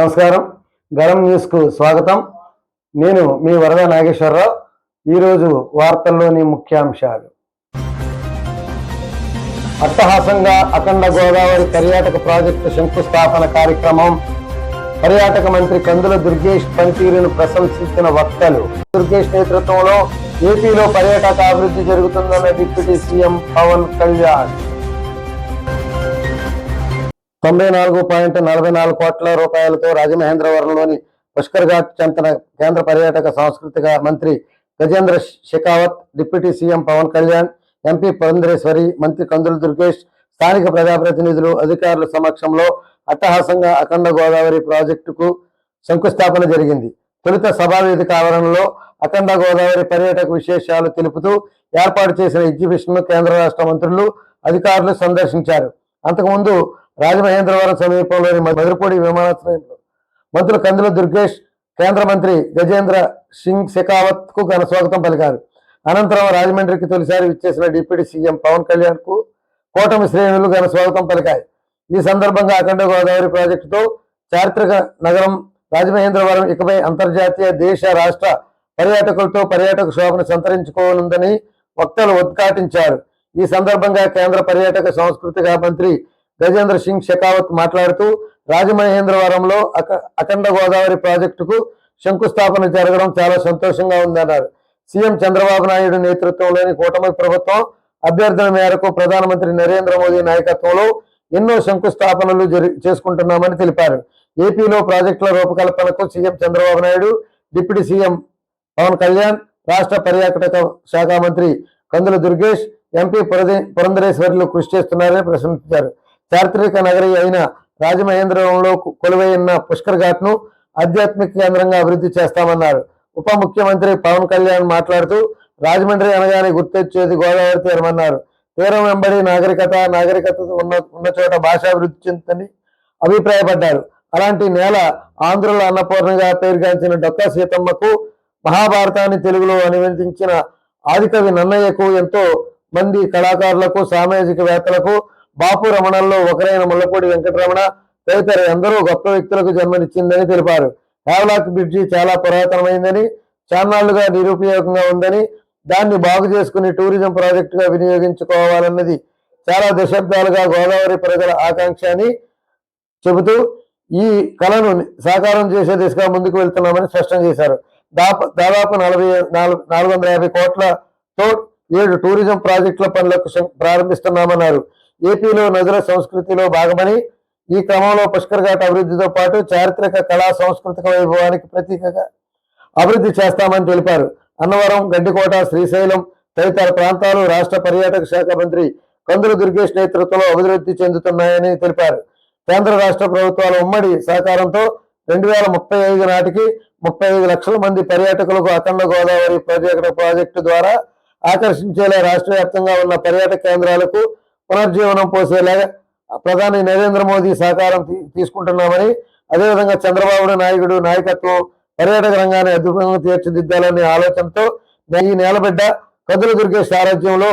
నమస్కారం. గరం న్యూస్కు స్వాగతం. నేను మీ వరద నాగేశ్వరరావు. ఈరోజు వార్తల్లోని ముఖ్యాంశాలు. అట్టహాసంగా అఖండ గోదావరి పర్యాటక ప్రాజెక్టు శంకుస్థాపన కార్యక్రమం. పర్యాటక మంత్రి కందుల దుర్గేష్ పనితీరును ప్రశంసించిన వక్తలు. దుర్గేష్ నేతృత్వంలో ఏపీలో పర్యాటక అభివృద్ధి జరుగుతుందన్న డిప్యూటీ సీఎం పవన్ కళ్యాణ్. తొంభై నాలుగు పాయింట్ నలభై నాలుగు కోట్ల రూపాయలతో రాజమహేంద్రవరంలోని పుష్కర్ ఘాట్ చెంతన కేంద్ర పర్యాటక సాంస్కృతిక మంత్రి Gajendra Shekhawat deputy CM Pawan Kalyan MP Purandeswari మంత్రి కందుల దుర్గేష్ స్థానిక ప్రజాప్రతినిధులు అధికారుల సమక్షంలో అట్టహాసంగా అఖండ గోదావరి ప్రాజెక్టుకు శంకుస్థాపన జరిగింది. తొలుత సభావేదిక ఆవరణలో అఖండ గోదావరి పర్యాటక విశేషాలు తెలుపుతూ ఏర్పాటు చేసిన ఎగ్జిబిషన్ను కేంద్ర రాష్ట్ర మంత్రులు అధికారులు సందర్శించారు. అంతకుముందు రాజమహేంద్రవరం సమీపంలోని మధురపూడి విమానాశ్రయంలో మంత్రులు కందుల దుర్గేష్ కేంద్ర మంత్రి గజేంద్ర సింగ్ షెకావత్కు ఘన స్వాగతం పలికారు. అనంతరం రాజమండ్రికి తొలిసారి విచ్చేసిన డిప్యూటీ సీఎం పవన్ కళ్యాణ్కు కూటమి శ్రేణులు ఘన స్వాగతం పలికాయి. ఈ సందర్భంగా అఖండ గోదావరి ప్రాజెక్టుతో చారిత్రక నగరం రాజమహేంద్రవరం ఇకపై అంతర్జాతీయ దేశ రాష్ట్ర పర్యాటకులతో పర్యాటక శోభను సంతరించుకోనుందని వక్తలు ఉద్ఘాటించారు. ఈ సందర్భంగా కేంద్ర పర్యాటక సాంస్కృతిక మంత్రి గజేంద్ర సింగ్ షెకావత్ మాట్లాడుతూ రాజమహేంద్రవరంలో అఖండ గోదావరి ప్రాజెక్టుకు శంకుస్థాపన జరగడం చాలా సంతోషంగా ఉందన్నారు. సీఎం చంద్రబాబు నాయుడు నేతృత్వంలోని కూటమి ప్రభుత్వం అభ్యర్థన మేరకు ప్రధానమంత్రి నరేంద్ర మోదీ నాయకత్వంలో ఎన్నో శంకుస్థాపనలు జరి చేసుకుంటున్నామని తెలిపారు. ఏపీలో ప్రాజెక్టుల రూపకల్పనకు CM Chandrababu Naidu deputy CM Pawan Kalyan రాష్ట్ర పర్యాటక శాఖ మంత్రి కందుల దుర్గేష్ ఎంపీ పురదే- పురంధరేశ్వర్లు కృషి చేస్తున్నారని ప్రశంసించారు చారిత్రక నగరి అయిన రాజమహేంద్రవరంలో కొలువైన పుష్కర్ ఘాట్ను ఆధ్యాత్మిక కేంద్రంగా అభివృద్ధి చేస్తామన్నారు. ఉప ముఖ్యమంత్రి పవన్ కళ్యాణ్ మాట్లాడుతూ రాజమండ్రి అనగానే గుర్తొచ్చేది గోదావరి తీరమన్నారు. తీరం వెంబడి నాగరికత నాగరికత ఉన్న ఉన్న చోట భాషాభివృద్ధి చెందుతని అభిప్రాయపడ్డారు. అలాంటి నేల ఆంధ్రుల అన్నపూర్ణగా పేరుగాంచిన డొక్కా సీతమ్మకు మహాభారతాన్ని తెలుగులో అనువదించిన ఆదికవి నన్నయ్యకు ఎంతో మంది కళాకారులకు సామాజికవేత్తలకు బాపు రమణల్లో ఒకరైన ముల్లపూడి వెంకటరమణ తదితర ఎందరో గొప్ప వ్యక్తులకు జన్మనిచ్చిందని తెలిపారు. హ్యావ్లాక్ బ్రిడ్జి చాలా పురాతనమైందని చాన్నాళ్ళుగా నిరుపయోగంగా ఉందని దాన్ని బాగు చేసుకుని టూరిజం ప్రాజెక్టుగా వినియోగించుకోవాలన్నది చాలా దశాబ్దాలుగా గోదావరి ప్రజల ఆకాంక్ష అని చెబుతూ ఈ కళను సాకారం చేసే దిశగా ముందుకు వెళ్తున్నామని స్పష్టం చేశారు. దాదాపు నలభై నాలుగు వందల యాభై కోట్లతో ఏడు టూరిజం ప్రాజెక్టుల పనులకు ప్రారంభిస్తున్నామన్నారు. ఏపీలో నదుల సంస్కృతిలో భాగమని ఈ క్రమంలో పుష్కర్ ఘాట్ అభివృద్ధితో పాటు చారిత్రక కళా సాంస్కృతిక వైభవానికి ప్రతీకగా అభివృద్ధి చేస్తామని తెలిపారు. అన్నవరం గడ్డికోట శ్రీశైలం తదితర ప్రాంతాలు రాష్ట్ర పర్యాటక శాఖ మంత్రి కందుల దుర్గేష్ నేతృత్వంలో అభివృద్ధి చెందుతున్నాయని తెలిపారు. కేంద్ర రాష్ట్ర ప్రభుత్వాల ఉమ్మడి సహకారంతో రెండు వేల ముప్పై ఐదు నాటికి ముప్పై ఐదు లక్షల మంది పర్యాటకులకు అఖండ గోదావరి పర్యాటక ప్రాజెక్టు ద్వారా ఆకర్షించేలా రాష్ట్ర వ్యాప్తంగా ఉన్న పర్యాటక కేంద్రాలకు పునర్జీవనం పోసేలాగా ప్రధాని నరేంద్ర మోదీ సహకారం తీ- తీసుకుంటున్నామని అదేవిధంగా చంద్రబాబు నాయుడు నాయకత్వం పర్యాటక రంగాన్ని అద్భుతంగా తీర్చిదిద్దాలనే ఆలోచనతో ఈ నేలబిడ్డ కదుల దుర్గే సారథ్యంలో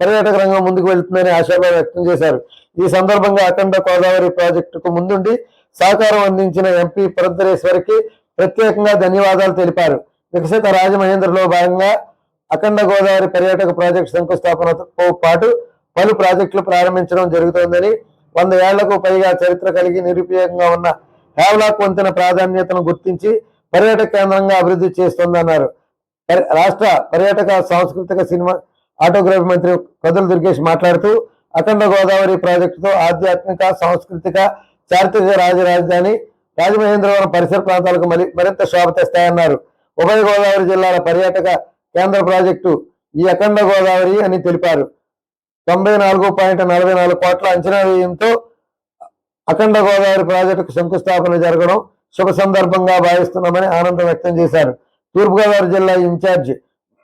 పర్యాటక రంగం ముందుకు వెళ్తుందని ఆశాభావం వ్యక్తం చేశారు. ఈ సందర్భంగా అఖండ గోదావరి ప్రాజెక్టుకు ముందుండి సహకారం అందించిన ఎంపీ పురంధరేశ్వరికి ప్రత్యేకంగా ధన్యవాదాలు తెలిపారు. వికసిత రాజమహేంద్రలో భాగంగా అఖండ గోదావరి పర్యాటక ప్రాజెక్టు శంకుస్థాపనతో పాటు పలు ప్రాజెక్టులు ప్రారంభించడం జరుగుతోందని వంద ఏళ్ళకు పైగా చరిత్ర కలిగి నిరుపయోగంగా ఉన్న హేవలాక్ వంతెన ప్రాధాన్యతను గుర్తించి పర్యాటక కేంద్రంగా అభివృద్ధి చేస్తోందన్నారు. రాష్ట్ర పర్యాటక సాంస్కృతిక సినిమా ఆటోగ్రఫీ మంత్రి కదుల దుర్గేష్ మాట్లాడుతూ అఖండ గోదావరి ప్రాజెక్టుతో ఆధ్యాత్మిక సాంస్కృతిక చారిత్రక రాజ రాజధాని రాజమహేంద్రవరం పరిసర ప్రాంతాలకు మరి మరింత శోభ తెస్తాయన్నారు. ఉభయ గోదావరి జిల్లాల పర్యాటక కేంద్ర ప్రాజెక్టు ఈ అఖండ గోదావరి అని తెలిపారు. తొంభై నాలుగు పాయింట్ నలభై నాలుగు కోట్ల అంచనా వ్యయంతో అఖండ గోదావరి ప్రాజెక్టుకు శంకుస్థాపన జరగడం శుభ సందర్భంగా భావిస్తున్నామని ఆనందం వ్యక్తం చేశారు. తూర్పుగోదావరి జిల్లా ఇన్ఛార్జ్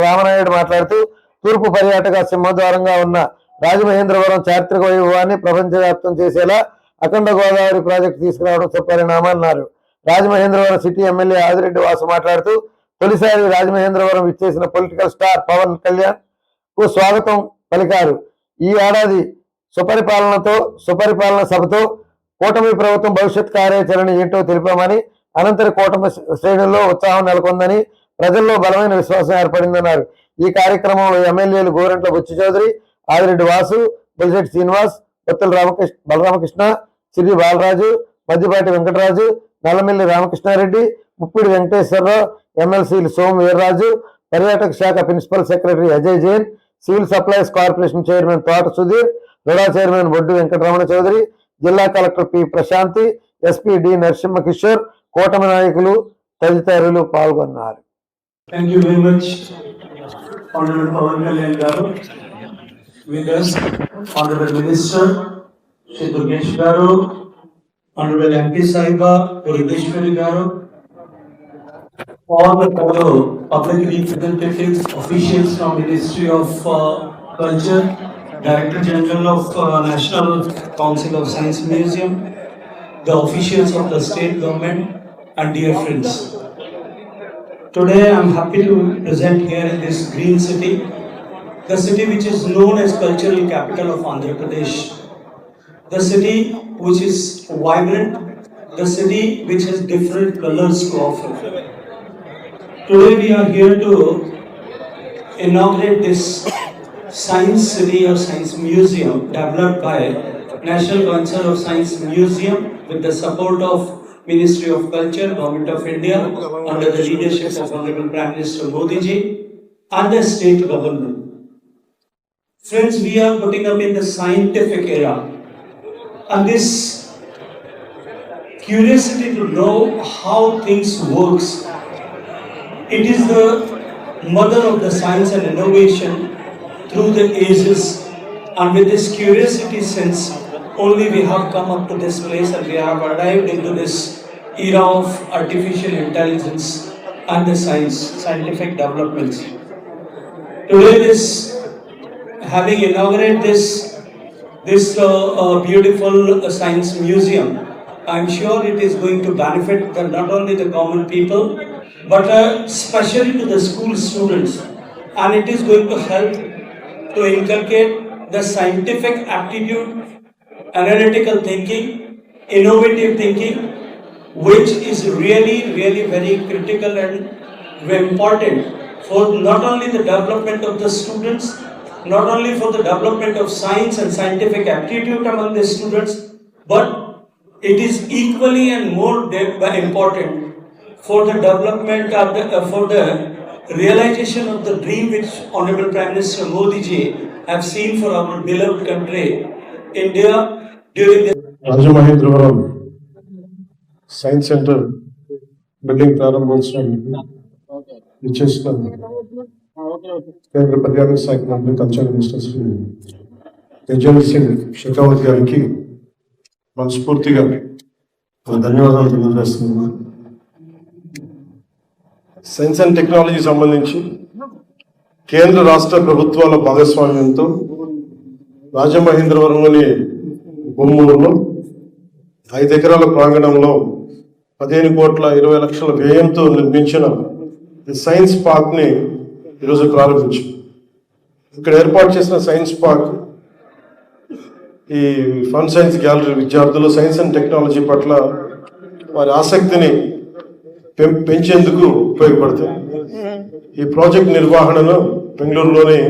రామనాయుడు మాట్లాడుతూ తూర్పు పర్యాటక సింహద్వారంగా ఉన్న రాజమహేంద్రవరం చారిత్రక వైభవాన్ని ప్రపంచవ్యాప్తం చేసేలా అఖండ గోదావరి ప్రాజెక్టు తీసుకురావడం సుపరిణామన్నారు రాజమహేంద్రవరం సిటీ ఎమ్మెల్యే ఆదిరెడ్డి వాసు మాట్లాడుతూ తొలిసారి రాజమహేంద్రవరం ఇచ్చేసిన పొలిటికల్ స్టార్ పవన్ కళ్యాణ్కు స్వాగతం పలికారు. ఈ ఏడాది సుపరిపాలనతో సుపరిపాలన సభతో కూటమి ప్రభుత్వం భవిష్యత్ కార్యాచరణ ఏంటో తెలిపామని అనంతరం కూటమి శ్రేణుల్లో ఉత్సాహం నెలకొందని ప్రజల్లో బలమైన విశ్వాసం ఏర్పడిందన్నారు. ఈ కార్యక్రమంలో ఎమ్మెల్యేలు గోరంట్ల బుచ్చి చౌదరి ఆదిరెడ్డి వాసు బొలిశెట్టి శ్రీనివాస్ కొత్తల రామకృష్ణ బలరామకృష్ణ సిరి బాలరాజు మద్దిపాటి వెంకటరాజు నల్లమిల్లి రామకృష్ణారెడ్డి ముప్పిడి వెంకటేశ్వరరావు ఎమ్మెల్సీలు సోము వీర్రాజు పర్యాటక శాఖ principal secretary Ajay Jain civil supplies corporation chairman Thota Sudheer RUDA chairman Boddu Venkataramana Chowdary జిల్లా collector P Prashanti SP D Narasimha Kishore కూటమి నాయకులు తదితరులు పాల్గొన్నారు. గారు all the fellow public representatives, officials from Ministry of uh, Culture, Director General of uh, National Council of Science Museum, the officials of the state government, and dear friends. Today I am happy to present here in this green city, the city which is known as cultural capital of Andhra Pradesh. The city which is vibrant, the city which has different colors to offer. Today we are here to inaugurate this science city or science museum developed by National Council of Science Museum with the support of Ministry of Culture, Government of India under the leadership of Honorable Prime Minister Modi ji and the state government. Friends, we are putting up in the scientific era and this curiosity to know how things works it is the mother of the science and innovation through the ages. And with this curiosity sense, only we have come up to this place and we have arrived into this era of artificial intelligence and the science, scientific developments. Today, this having inaugurated this this uh, uh, beautiful uh, science museum, I'm sure it is going to benefit the, not only the common people, but uh, especially to the school students. And it is going to help to inculcate the scientific aptitude, analytical thinking, innovative thinking, which is really, really very critical and very important for not only the development of the students, not only for the development of science and scientific aptitude among the students, but it is equally and more important for the development of the, uh, for the realization of the dream which Honorable Prime Minister Modi ji have seen for our beloved country, India, during the Rajamahendravaram science centre building ప్రారంభోత్సవానికి ఇచ్చేసిన కేంద్ర పర్యాటక శాఖ మంత్రి culture minister Shri Gajendra Singh Shekhawat గారికి మనస్ఫూర్తిగా నా ధన్యవాదాలు తెలియజేస్తున్నాను సైన్స్ అండ్ టెక్నాలజీ సంబంధించి కేంద్ర రాష్ట్ర ప్రభుత్వాల భాగస్వామ్యంతో రాజమహేంద్రవరంలోని బొమ్మూరులో ఐదు ఎకరాల ప్రాంగణంలో పదిహేను కోట్ల ఇరవై లక్షల వ్యయంతో నిర్మించిన సైన్స్ పార్క్ని ఈరోజు ప్రారంభించాం. ఇక్కడ ఏర్పాటు చేసిన సైన్స్ పార్క్ ఈ ఫన్ సైన్స్ గ్యాలరీ విద్యార్థులు సైన్స్ అండ్ టెక్నాలజీ పట్ల వారి ఆసక్తిని పెంచేందుకు ఉపయోగపడతాయి. ఈ ప్రాజెక్ట్ నిర్వహణను బెంగళూరులోని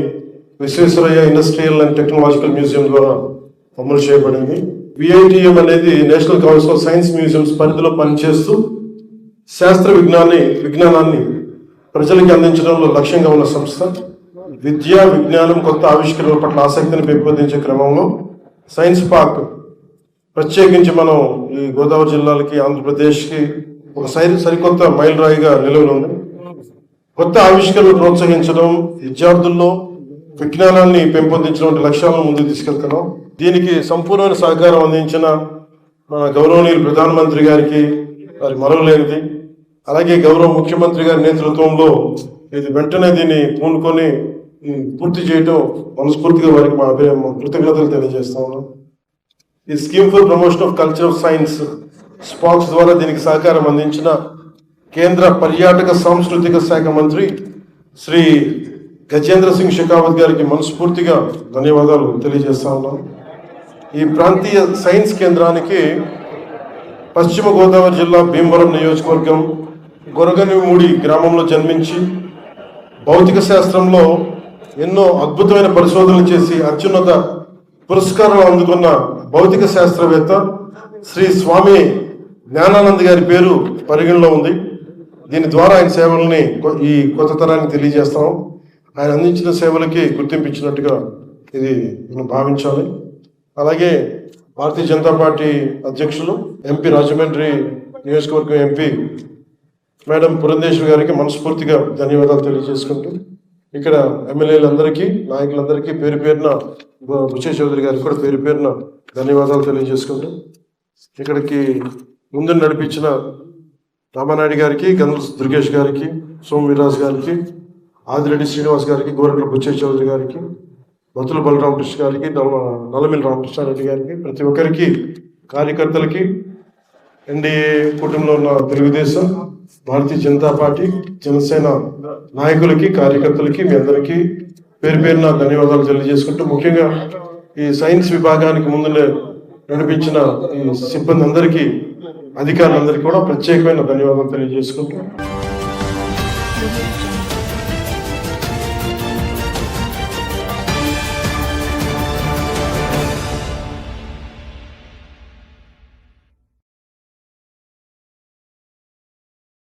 Visvesvaraya industrial and technological museum ద్వారా అమలు చేయబడింది. విఐటిఎం అనేది national council of science museums పరిధిలో పనిచేస్తూ శాస్త్ర విజ్ఞాన్ని విజ్ఞానాన్ని ప్రజలకి అందించడంలో లక్ష్యంగా ఉన్న సంస్థ. విద్య విజ్ఞానం కొత్త ఆవిష్కరణల పట్ల ఆసక్తిని పెంపొందించే క్రమంలో సైన్స్ పార్క్ ప్రత్యేకించి మనం ఈ గోదావరి జిల్లాలకి ఆంధ్రప్రదేశ్కి ఒక సరి సరికొత్త మైలురాయిగా నిలవనుంది కొత్త ఆవిష్కరణలు ప్రోత్సహించడం విద్యార్థుల్లో విజ్ఞానాన్ని పెంపొందించడం వంటి లక్ష్యాలను ముందుకు తీసుకెళ్తున్నాం. దీనికి సంపూర్ణమైన సహకారం అందించిన మన గౌరవనీయులు ప్రధానమంత్రి గారికి వారి మరవలేనిది. అలాగే గౌరవ ముఖ్యమంత్రి గారి నేతృత్వంలో ఇది వెంటనే దీన్ని పూనుకొని పూర్తి చేయటం మనస్ఫూర్తిగా వారికి మా అభి- మా కృతజ్ఞతలు తెలియజేస్తా ఉన్నాం. ఈ scheme for promotion of culture of science స్పాక్స్ ద్వారా దీనికి సహకారం అందించిన కేంద్ర పర్యాటక సాంస్కృతిక శాఖ మంత్రి శ్రీ గజేంద్ర సింగ్ షెకావత్ గారికి మనస్ఫూర్తిగా ధన్యవాదాలు తెలియజేస్తా ఉన్నాను ఈ ప్రాంతీయ సైన్స్ కేంద్రానికి పశ్చిమ గోదావరి జిల్లా భీమవరం నియోజకవర్గం గొరగనిమూడి గ్రామంలో జన్మించి భౌతిక శాస్త్రంలో ఎన్నో అద్భుతమైన పరిశోధనలు చేసి అత్యున్నత పురస్కారాలు అందుకున్న భౌతిక శాస్త్రవేత్త శ్రీ స్వామి జ్ఞానానంద్ గారి పేరు పరిగణలో ఉంది. దీని ద్వారా ఆయన సేవల్ని ఈ కొత్త తరానికి తెలియజేస్తాం. ఆయన అందించిన సేవలకి గుర్తింపించినట్టుగా ఇది మనం భావించాలి. అలాగే భారతీయ జనతా పార్టీ అధ్యక్షులు ఎంపీ రాజమండ్రి నియోజకవర్గం ఎంపీ మేడం పురంధేశ్వరి గారికి మనస్ఫూర్తిగా ధన్యవాదాలు తెలియజేసుకుంటూ ఇక్కడ ఎమ్మెల్యేలందరికీ నాయకులందరికీ పేరు పేరున బు- బుచ్చే చౌదరి గారికి కూడా పేరు పేరున ధన్యవాదాలు తెలియజేసుకుంటూ ఇక్కడికి ముందు నడిపించిన రామానాయుడు గారికి గంధ దుర్గేష్ గారికి సోమవీరాజ్ గారికి ఆదిరెడ్డి శ్రీనివాస్ గారికి గోరంట్ల బుచ్చయ్య చౌదరి గారికి బతుల బలరామకృష్ణ గారికి నలమిల్ రామకృష్ణారెడ్డి గారికి ప్రతి ఒక్కరికి కార్యకర్తలకి ఎన్డీఏ కూటమిలో ఉన్న తెలుగుదేశం భారతీయ జనతా పార్టీ జనసేన నాయకులకి కార్యకర్తలకి మీ అందరికీ పేరు పేరున ధన్యవాదాలు తెలియజేసుకుంటూ ముఖ్యంగా ఈ సైన్స్ విభాగానికి ముందు నడిపించిన ఈ సిబ్బంది అందరికీ అధికారులందరికీ కూడా ప్రత్యేకమైన ధన్యవాదాలు తెలియజేసుకుంటూ